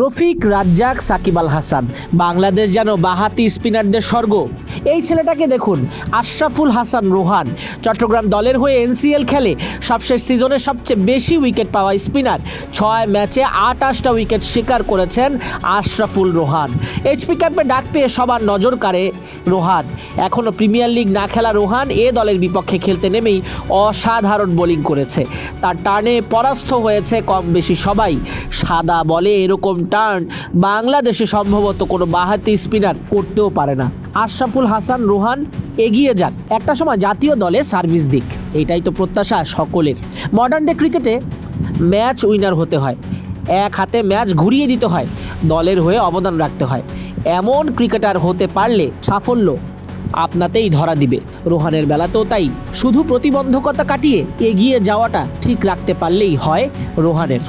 রফিক, রাজ্জাক, সাকিব আল হাসান। বাংলাদেশ যেন বাহাতি স্পিনারদের স্বর্গ। এই ছেলেটাকে দেখুন, আশরাফুল হাসান রোহান। চট্টগ্রাম দলের হয়ে এনসিএল খেলে সবশেষ সিজনে সবচেয়ে বেশি উইকেট পাওয়া স্পিনার। ছয় ম্যাচে আটাশটা উইকেট শিকার করেছেন আশরাফুল রোহান। এইচপি ক্যাম্পে ডাক পেয়ে সবার নজর কাড়ে রোহান। এখনও প্রিমিয়ার লিগ না খেলা রোহান এ দলের বিপক্ষে খেলতে নেমেই অসাধারণ বোলিং করেছে। তার টার্নে পরাস্ত হয়েছে কম বেশি সবাই। সাদা বলে এরকম টার্ন। বাংলাদেশে সম্ভবত কোনো বাহাতি স্পিনার করতেও পারে না। আশরাফুল হাসান, রোহান, এগিয়ে যাক। একটা সময় জাতীয় দলে সার্ভিস দিক। এটাই তো প্রত্যাশা সকলের। মডার্ন ডে ক্রিকেটে ম্যাচ উইনার হতে হয়। এক হাতে ম্যাচ ঘুরিয়ে দিতে হয়। দলের হয়ে অবদান রাখতে হয়। এমন ক্রিকেটার হতে পারলে সাফল্য আপনাতেই ধরা দিবে। রোহানের বেলাতেও তাই। শুধু প্রতিবন্ধকতা কাটিয়ে এগিয়ে যাওয়াটা ঠিক রাখতে পারলেই হয় রোহানের।